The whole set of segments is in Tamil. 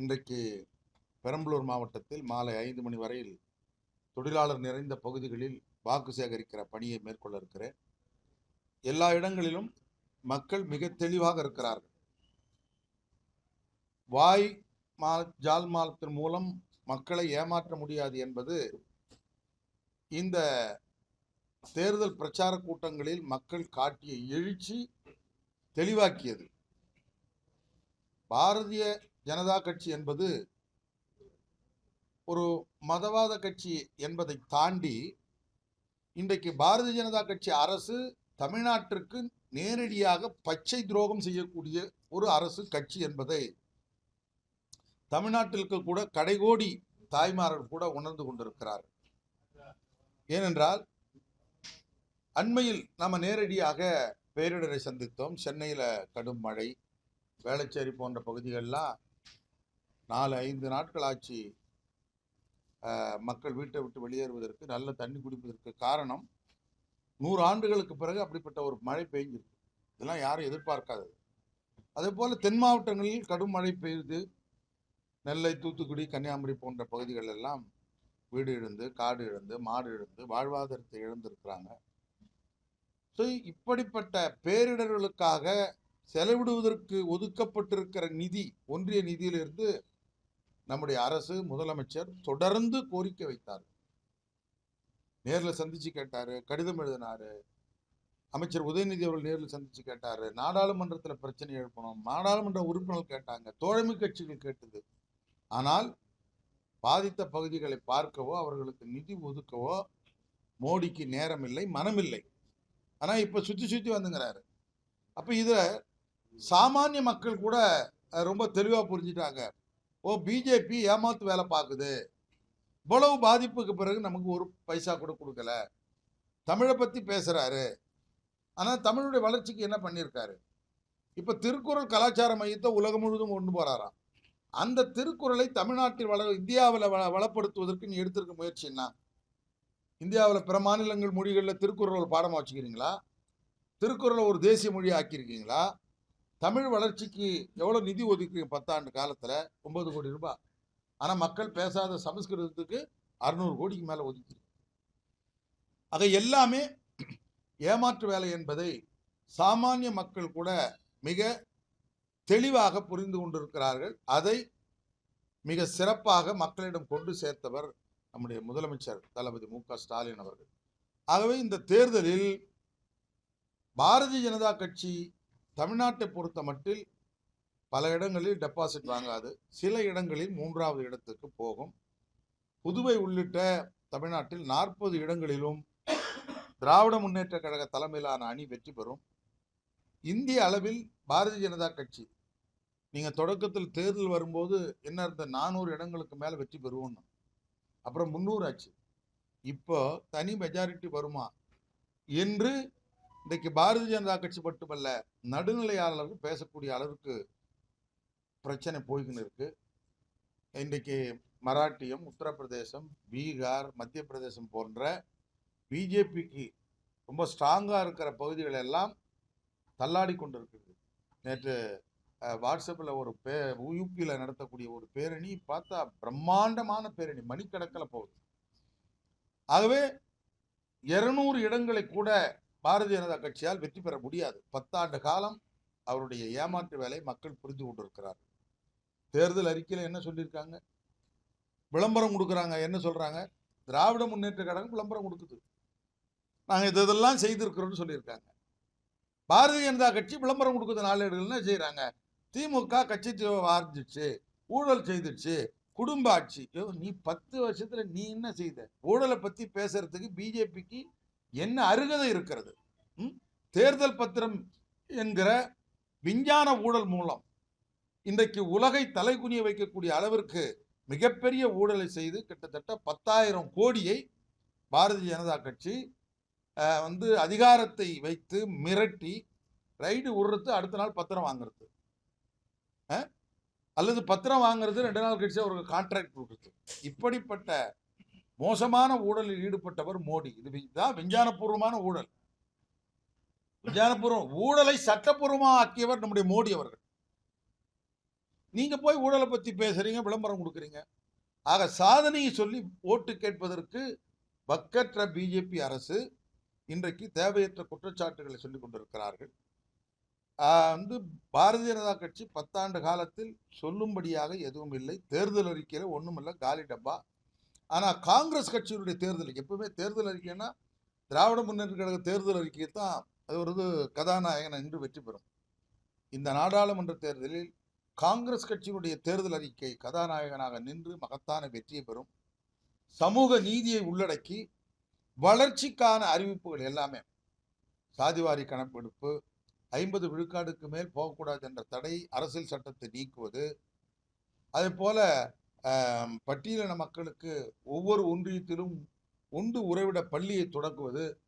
இன்றைக்கு பெரம்பலூர் மாவட்டத்தில் மாலை ஐந்து மணி வரையில் தொழிலாளர் நிறைந்த பகுதிகளில் வாக்கு சேகரிக்கிற பணியை மேற்கொள்ள இருக்கிறேன். எல்லா இடங்களிலும் மக்கள் மிக தெளிவாக இருக்கிறார்கள். வாய் மா ஜால் மாலத்தின் மூலம் மக்களை ஏமாற்ற முடியாது என்பது இந்த தேர்தல் பிரச்சார கூட்டங்களில் மக்கள் காட்டிய எழுச்சி தெளிவாக்கியது. பாரதிய ஜனதா கட்சி என்பது ஒரு மதவாத கட்சி என்பதை தாண்டி இன்றைக்கு பாரதிய ஜனதா கட்சி அரசு தமிழ்நாட்டிற்கு நேரடியாக பச்சை துரோகம் செய்யக்கூடிய ஒரு அரசு கட்சி என்பதை தமிழ்நாட்டிற்கு கூட கடைகோடி தாய்மார்கள் கூட உணர்ந்து கொண்டிருக்கிறார் ஏனென்றால் அண்மையில் நம்ம நேரடியாக பேரிடரை சந்தித்தோம். சென்னையில் கடும் மழை வேளச்சேரி போன்ற பகுதிகளெலாம் நாலு ஐந்து நாட்கள் ஆச்சு மக்கள் வீட்டை விட்டு வெளியேறுவதற்கு நல்ல தண்ணி குடிப்பதற்கு காரணம் நூறு ஆண்டுகளுக்கு பிறகு அப்படிப்பட்ட ஒரு மழை பெய்ஞ்சிருக்கு. இதெல்லாம் யாரும் எதிர்பார்க்காதது. அதே போல் தென் மாவட்டங்களில் கடும் மழை பெய்யுது நெல்லை தூத்துக்குடி கன்னியாகுமரி போன்ற பகுதிகள் எல்லாம் வீடு இழந்து காடு இழந்து மாடு இழந்து வாழ்வாதாரத்தை இழந்திருக்கிறாங்க. ஸோ இப்படிப்பட்ட பேரிடர்களுக்காக செலவிடுவதற்கு ஒதுக்கப்பட்டிருக்கிற நிதி ஒன்றிய நிதியிலிருந்து நம்முடைய அரசு முதலமைச்சர் தொடர்ந்து கோரிக்கை வைத்தார். நேரில் சந்திச்சு கேட்டாரு கடிதம் எழுதினாரு. அமைச்சர் உதயநிதி அவர்கள் நேரில் சந்திச்சு கேட்டாரு. நாடாளுமன்றத்தில் பிரச்சனை எழுப்பணும் நாடாளுமன்ற உறுப்பினர்கள் கேட்டாங்க தோழமை கட்சிகள் கேட்டது. ஆனால் பாதித்த பகுதிகளை பார்க்கவோ அவர்களுக்கு நிதி ஒதுக்கவோ மோடிக்கு நேரமில்லை மனமில்லை. ஆனால் இப்போ சுற்றி சுற்றி வந்துங்கிறாரு. அப்போ இதில் சாமானிய மக்கள் கூட ரொம்ப தெளிவாக புரிஞ்சிட்டாங்க. ஓ பிஜேபி ஏமாத்து வேலை பார்க்குது. இவ்வளவு பாதிப்புக்கு பிறகு நமக்கு ஒரு பைசா கூட கொடுக்கல. தமிழை பற்றி பேசுகிறாரு ஆனால் தமிழுடைய வளர்ச்சிக்கு என்ன பண்ணியிருக்காரு? இப்போ திருக்குறள் கலாச்சார மையத்தை உலகம் முழுவதும் கொண்டு போகிறாராம் அந்த திருக்குறளை தமிழ்நாட்டில் வள இந்தியாவில் வள வளப்படுத்துவதற்கு நீ எடுத்திருக்க முயற்சி என்ன? இந்தியாவில் பிற மாநிலங்கள் மொழிகளில் திருக்குறள் ஒரு பாடமாக வச்சுக்கிறீங்களா? திருக்குறளை ஒரு தேசிய மொழியை ஆக்கியிருக்கீங்களா? தமிழ் வளர்ச்சிக்கு எவ்வளோ நிதி ஒதுக்கி பத்தாண்டு காலத்தில்? ஒன்பது கோடி ரூபாய். ஆனால் மக்கள் பேசாத சமஸ்கிருதத்துக்கு அறுநூறு கோடிக்கு மேலே ஒதுக்கி. அதை எல்லாமே ஏமாற்று வேலை என்பதை சாமானிய மக்கள் கூட மிக தெளிவாக புரிந்து கொண்டிருக்கிறார்கள். அதை மிக சிறப்பாக மக்களிடம் கொண்டு சேர்த்தவர் நம்முடைய முதலமைச்சர் தளபதி மு ஸ்டாலின் அவர்கள். ஆகவே இந்த தேர்தலில் பாரதிய ஜனதா கட்சி தமிழ்நாட்டை பொறுத்த மட்டில் பல இடங்களில் டெபாசிட் வாங்காது. சில இடங்களில் மூன்றாவது இடத்துக்கு போகும். புதுவை உள்ளிட்ட தமிழ்நாட்டில் நாற்பது இடங்களிலும் திராவிட முன்னேற்ற கழக தலைமையிலான அணி வெற்றி பெறும். இந்திய அளவில் பாரதிய ஜனதா கட்சி நீங்கள் தொடக்கத்தில் தேர்தல் வரும்போது என்ன இருந்த நானூறு இடங்களுக்கு மேலே வெற்றி பெறுவோம்னு. அப்புறம் முந்நூறு ஆச்சு. இப்போ தனி மெஜாரிட்டி வருமா? என்று இன்றைக்கு பாரதிய ஜனதா கட்சி மட்டுமல்ல நடுநிலையாளர்கள் பேசக்கூடிய அளவுக்கு பிரச்சனை போய்கின்னு இருக்கு. இன்றைக்கு மராட்டியம் உத்தரப்பிரதேசம் பீகார் மத்திய பிரதேசம் போன்ற பிஜேபிக்கு ரொம்ப ஸ்ட்ராங்காக இருக்கிற பகுதிகள் எல்லாம் தள்ளாடி கொண்டு இருக்குது. நேற்று வாட்ஸ்அப்பில் ஒரு பே யூபியில் நடத்தக்கூடிய ஒரு பேரணி பார்த்தா பிரம்மாண்டமான பேரணி மணிக்கணக்கில் போகுது. ஆகவே இருநூறு இடங்களை கூட பாரதிய ஜனதா கட்சியால் வெற்றி பெற முடியாது. பத்தாண்டு காலம் அவருடைய ஏமாற்று வேலை மக்கள் புரிந்து கொண்டிருக்கிறார். தேர்தல் அறிக்கையில் என்ன சொல்லியிருக்காங்க? விளம்பரம் கொடுக்குறாங்க என்ன சொல்கிறாங்க திராவிட முன்னேற்ற கழகம் விளம்பரம் கொடுக்குது. நாங்கள் இதெல்லாம் செய்திருக்கிறோம்னு சொல்லியிருக்காங்க. பாரதிய ஜனதா கட்சி விளம்பரம் கொடுக்குற நாளேடுகள் என்ன செய்கிறாங்க திமுக கட்சி ஆரம்பிச்சிச்சு ஊழல் செய்துச்சு குடும்ப ஆட்சி. நீ பத்து வருஷத்தில் நீ என்ன செய்த? ஊழலை பற்றி பேசுறதுக்கு பிஜேபிக்கு என்ன அருகதை இருக்கிறது? ம்? தேர்தல் பத்திரம் என்கிற விஞ்ஞான ஊழல் மூலம் இன்றைக்கு உலகை தலைகுனிய வைக்கக்கூடிய அளவிற்கு மிகப்பெரிய ஊழலை செய்து கிட்டத்தட்ட பத்தாயிரம் கோடியை பாரதிய ஜனதா கட்சி வந்து அதிகாரத்தை வைத்து மிரட்டி ரைடு விடுறது அடுத்த நாள் பத்திரம் வாங்குறது. அல்லது பத்திரம் வாங்குறது ரெண்டு நாள் கழிச்சு அவருக்கு கான்ட்ராக்ட் கொடுக்குறது. இப்படிப்பட்ட மோசமான ஊழலில் ஈடுபட்டவர் மோடி. இது தான் விஞ்ஞானபூர்வமான ஊழல். விஞ்ஞானபூர்வம் ஊழலை சட்டப்பூர்வமாக ஆக்கியவர் நம்முடைய மோடி அவர்கள். நீங்க போய் ஊழலை பத்தி பேசுறீங்க விளம்பரம் கொடுக்குறீங்க. ஆக சாதனையை சொல்லி ஓட்டு கேட்பதற்கு பக்கற்ற பிஜேபி அரசு இன்றைக்கு தேவையற்ற குற்றச்சாட்டுகளை சொல்லிக் கொண்டிருக்கிறார்கள். ஆஹ் வந்து பாரதிய ஜனதா கட்சி பத்தாண்டு காலத்தில் சொல்லும்படியாக எதுவும் இல்லை. தேர்தல் அறிக்கையில் ஒன்றும் இல்லை காலி டப்பா. ஆனால் காங்கிரஸ் கட்சியினுடைய தேர்தல் எப்பவுமே தேர்தல் அறிக்கைன்னா திராவிட முன்னேற்ற கழக தேர்தல் அறிக்கை தான் அது ஒரு இது கதாநாயகன் என்று வெற்றி பெறும். இந்த நாடாளுமன்ற தேர்தலில் காங்கிரஸ் கட்சியினுடைய தேர்தல் அறிக்கை கதாநாயகனாக நின்று மகத்தான வெற்றியை பெறும். சமூக நீதியை உள்ளடக்கி வளர்ச்சிக்கான அறிவிப்புகள் எல்லாமே. சாதிவாரி கணக்கெடுப்பு ஐம்பது விழுக்காடுக்கு மேல் போகக்கூடாது என்ற தடை அரசியல் சட்டத்தை நீக்குவது அதே போல பட்டியலின மக்களுக்கு ஒவ்வொரு ஒன்றியத்திலும் உண்டு உறைவிட பள்ளியை தொடங்குவது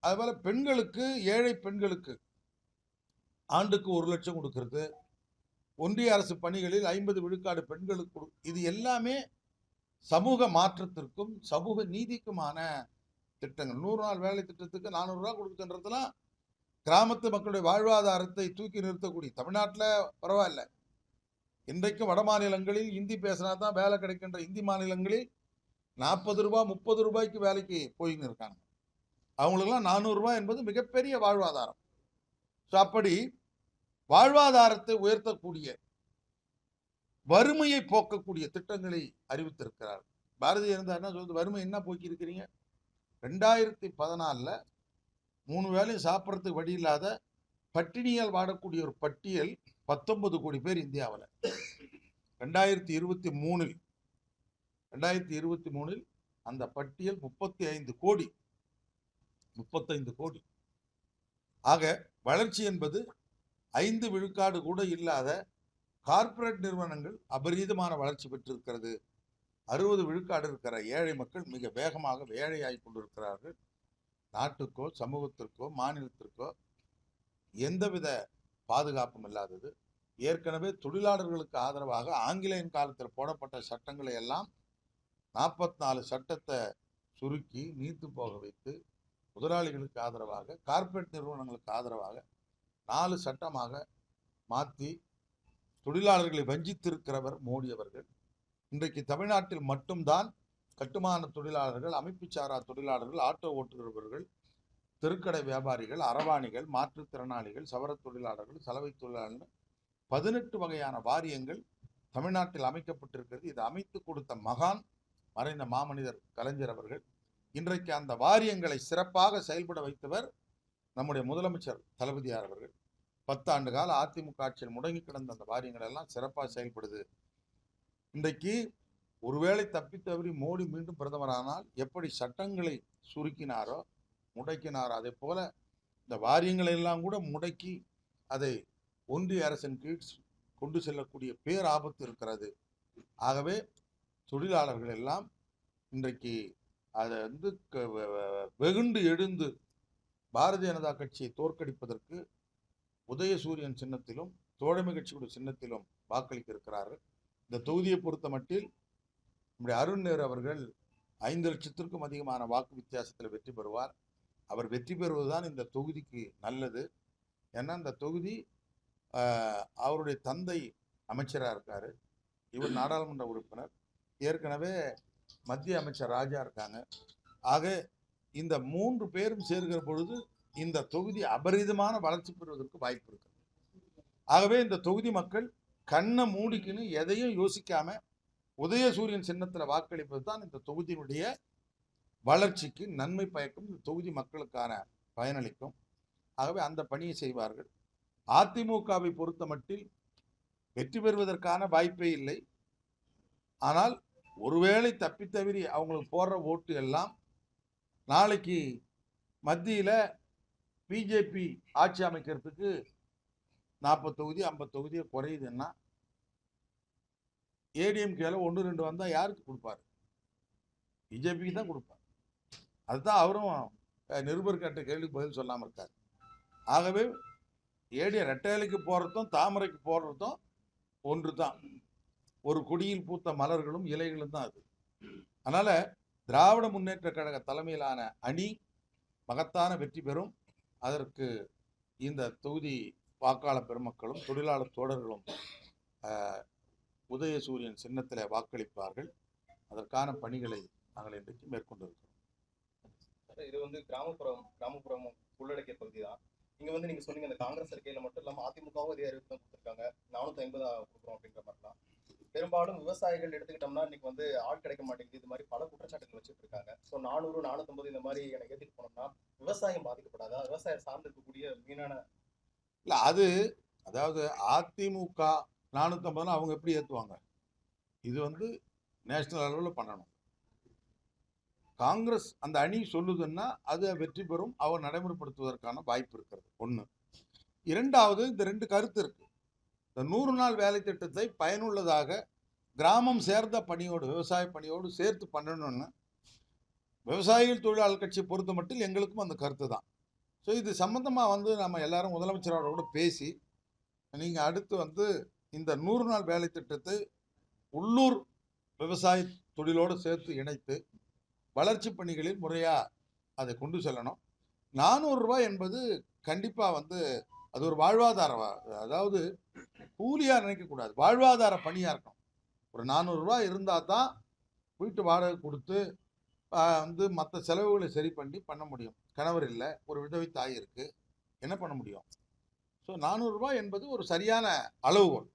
அதுபோல் பெண்களுக்கு ஏழை பெண்களுக்கு ஆண்டுக்கு ஒரு லட்சம் கொடுக்கறது. ஒன்றிய அரசு பணிகளில் ஐம்பது விழுக்காடு பெண்களுக்கு கொடு- இது எல்லாமே சமூக மாற்றத்திற்கும் சமூக நீதிக்குமான திட்டங்கள். நூறு நாள் வேலை திட்டத்துக்கு நானூறுரூவா கொடுக்குன்றதுலாம் கிராமத்து மக்களுடைய வாழ்வாதாரத்தை தூக்கி நிறுத்தக்கூடிய தமிழ்நாட்டில் பரவாயில்ல. இன்றைக்கும் வட மாநிலங்களில் இந்தி பேசினா தான் வேலை கிடைக்கின்ற இந்தி மாநிலங்களில் நாற்பது ரூபாய் முப்பது ரூபாய்க்கு வேலைக்கு போயின்னு இருக்காங்க. அவங்களுக்கெல்லாம் நானூறுரூவா என்பது மிகப்பெரிய வாழ்வாதாரம். ஸோ அப்படி வாழ்வாதாரத்தை உயர்த்தக்கூடிய வறுமையை போக்கக்கூடிய திட்டங்களை அறிவித்திருக்கிறார். பாரதிய ஜனதா என்ன சொல்றது? வறுமை என்ன போக்கி இருக்கிறீங்க ரெண்டாயிரத்தி பதினாலில் மூணு வேளையும் சாப்பிட்றதுக்கு வழி இல்லாத பட்டினியால் வாடக்கூடிய ஒரு பட்டியல் பத்தொன்பது கோடி பேர் இந்தியாவில். ரெண்டாயிரத்தி இருபத்தி மூணில் ரெண்டாயிரத்தி இருபத்தி மூணில் அந்த பட்டியல் முப்பத்தி ஐந்து கோடி முப்பத்தைந்து கோடி. ஆக வளர்ச்சி என்பது ஐந்து விழுக்காடு கூட இல்லாத கார்ப்பரேட் நிறுவனங்கள் அபரீதமான வளர்ச்சி பெற்றிருக்கிறது. அறுபது விழுக்காடு இருக்கிற ஏழை மக்கள் மிக வேகமாக ஏழையாகி கொண்டிருக்கிறார்கள். நாட்டுக்கோ சமூகத்திற்கோ மாநிலத்திற்கோ எந்தவித பாதுகாப்பும் இல்லாதது. ஏற்கனவே தொழிலாளர்களுக்கு ஆதரவாக ஆங்கிலேயன் காலத்தில் போடப்பட்ட சட்டங்களை எல்லாம் நாற்பத்தி நாலு சட்டத்தை சுருக்கி நீத்து போக வைத்து முதலாளிகளுக்கு ஆதரவாக கார்ப்பரேட் நிறுவனங்களுக்கு ஆதரவாக நாலு சட்டமாக மாற்றி தொழிலாளர்களை வஞ்சித்திருக்கிறவர் மோடி அவர்கள். இன்றைக்கு தமிழ்நாட்டில் மட்டும்தான் கட்டுமான தொழிலாளர்கள் அமைப்பு சாரா தொழிலாளர்கள் ஆட்டோ ஓட்டுகிறவர்கள் தெருக்கடை வியாபாரிகள் அரவாணிகள் மாற்றுத்திறனாளிகள் சவரத் தொழிலாளர்கள் சலவை தொழிலாளர்கள் பதினெட்டு வகையான வாரியங்கள் தமிழ்நாட்டில் அமைக்கப்பட்டிருக்கிறது. இது அமைத்து கொடுத்த மகான் மறைந்த மாமனிதர் கலைஞர் அவர்கள். இன்றைக்கு அந்த வாரியங்களை சிறப்பாக செயல்பட வைத்தவர் நம்முடைய முதலமைச்சர் தளபதியார் அவர்கள். பத்தாண்டு கால அதிமுக ஆட்சியில் முடங்கி கிடந்த அந்த வாரியங்கள் எல்லாம் சிறப்பாக செயல்படுது. இன்றைக்கு ஒருவேளை தப்பி தவறி மோடி மீண்டும் பிரதமரானால் எப்படி சட்டங்களை சுருக்கினாரோ முடக்கினார். அதே போல இந்த வாரியங்களை எல்லாம் கூட முடக்கி அதை ஒன்றிய அரசின் கீழ் கொண்டு செல்லக்கூடிய பேராபத்து இருக்கிறது. ஆகவே தொழிலாளர்கள் எல்லாம் இன்றைக்கு அதை வந்து க- வெகுண்டு எழுந்து பாரதிய ஜனதா கட்சியை தோற்கடிப்பதற்கு உதயசூரியன் சின்னத்திலும் தோழமை கட்சியுடைய சின்னத்திலும் வாக்களிக்க இருக்கிறார்கள் இந்த தொகுதியை பொறுத்த மட்டில் நம்முடைய அருண் நேரு அவர்கள் ஐந்து லட்சத்திற்கும் அதிகமான வாக்கு வித்தியாசத்தில் வெற்றி பெறுவார். அவர் வெற்றி பெறுவதுதான் இந்த தொகுதிக்கு நல்லது. ஏன்னா இந்த தொகுதி அவருடைய தந்தை அமைச்சராக இருக்கார். இவர் நாடாளுமன்ற உறுப்பினர். ஏற்கனவே மத்திய அமைச்சர் ராஜா இருக்காங்க. ஆக இந்த மூன்று பேரும் சேர்கிற பொழுது இந்த தொகுதி அபரிதமான வளர்ச்சி பெறுவதற்கு வாய்ப்பு இருக்கு ஆகவே இந்த தொகுதி மக்கள் கண்ணை மூடிக்கின்னு எதையும் யோசிக்காம உதயசூரியன் சின்னத்தில் வாக்களிப்பது தான் இந்த தொகுதியினுடைய வளர்ச்சிக்கு நன்மை பயக்கும் இந்த தொகுதி மக்களுக்கான பயனளிக்கும். ஆகவே அந்த பணியை செய்வார்கள். அதிமுகவை பொறுத்த மட்டில் வெற்றி பெறுவதற்கான வாய்ப்பே இல்லை. ஆனால் ஒருவேளை தப்பித்தவிரி அவங்களுக்கு போடுற ஓட்டு எல்லாம் நாளைக்கு மத்தியில் பிஜேபி ஆட்சி அமைக்கிறதுக்கு நாற்பது தொகுதி ஐம்பது தொகுதியை குறையுதுன்னா ஏடிஎம்கேல ஒன்று ரெண்டு வந்தால் யாருக்கு கொடுப்பாரு? பிஜேபிக்கு தான் கொடுப்பார். அதுதான் அவரும் நிருபர் கேட்ட கேள்விக்கு பதில் சொல்லாமல் இருக்கார். ஆகவே ஏடிய ரெட்டையலைக்கு போடுறதும் தாமரைக்கு போடுறதும் ஒன்று தான் ஒரு கொடியில் பூத்த மலர்களும் இலைகளும் தான் அது. அதனால் திராவிட முன்னேற்ற கழக தலைமையிலான அணி மகத்தான வெற்றி பெறும். அதற்கு இந்த தொகுதி வாக்காளர் பெருமக்களும் தொழிலாளர் தோழர்களும் உதயசூரியன் சின்னத்தில் வாக்களிப்பார்கள். அதற்கான பணிகளை நாங்கள் இன்றைக்கு மேற்கொண்டிருக்கிறோம் இது வந்து கிராமப்புறம் கிராமப்புறம் உள்ளடக்கிய பகுதி தான் இங்க வந்து நீங்க சொன்னீங்க அந்த காங்கிரஸ் அறிக்கையில மட்டும் இல்லாம அதிமுகவும் இதே அறிவிப்பு தான் கொடுத்துருக்காங்க. நானூத்தி ஐம்பதா கொடுக்குறோம் அப்படின்ற மாதிரிலாம். பெரும்பாலும் விவசாயிகள் எடுத்துக்கிட்டோம்னா இன்னைக்கு வந்து ஆள் கிடைக்க மாட்டேங்குது. இது மாதிரி பல குற்றச்சாட்டுகள் வச்சுட்டு இருக்காங்க. ஸோ நானூறு நானூத்தம்பது இந்த மாதிரி எனக்கு ஏற்றிட்டு போனோம்னா விவசாயம் பாதிக்கப்படாதா? விவசாயம் சார்ந்து இருக்கக்கூடிய மீனான இல்ல அது அதாவது அதிமுக நானூற்றம்பதுனா அவங்க எப்படி ஏற்றுவாங்க இது வந்து நேஷனல் அளவில் பண்ணணும். காங்கிரஸ் அந்த அணி சொல்லுதுன்னா அதை வெற்றி பெறும் அவர் நடைமுறைப்படுத்துவதற்கான வாய்ப்பு இருக்கிறது. ஒன்று இரண்டாவது இந்த ரெண்டு கருத்து இருக்கு. இந்த நூறு நாள் வேலை திட்டத்தை பயனுள்ளதாக கிராமம் சேர்ந்த பணியோடு விவசாய பணியோடு சேர்த்து பண்ணணும்னு விவசாயிகள் தொழிலாளர் கட்சி பொறுத்த மட்டும் எங்களுக்கும் அந்த கருத்து தான். ஸோ இது சம்மந்தமாக வந்து நம்ம எல்லாரும் முதலமைச்சரோட கூட பேசி நீங்கள் அடுத்து வந்து இந்த நூறு நாள் வேலை திட்டத்தை உள்ளூர் விவசாய தொழிலோடு சேர்த்து இணைத்து வளர்ச்சி பணிகளில் முறையாக அதை கொண்டு செல்லணும். நானூறுரூவா என்பது கண்டிப்பாக வந்து அது ஒரு வாழ்வாதார அதாவது கூலியாக நினைக்கக்கூடாது வாழ்வாதார பணியாக இருக்கணும். ஒரு நானூறுரூவா இருந்தால் தான் வீட்டு வாடகை கொடுத்து வந்து மற்ற செலவுகளை சரி பண்ணி பண்ண முடியும். கணவர் இல்லை ஒரு விதவை தாய் இருக்குது என்ன பண்ண முடியும்? ஸோ நானூறுரூவா என்பது ஒரு சரியான அளவுகோல்.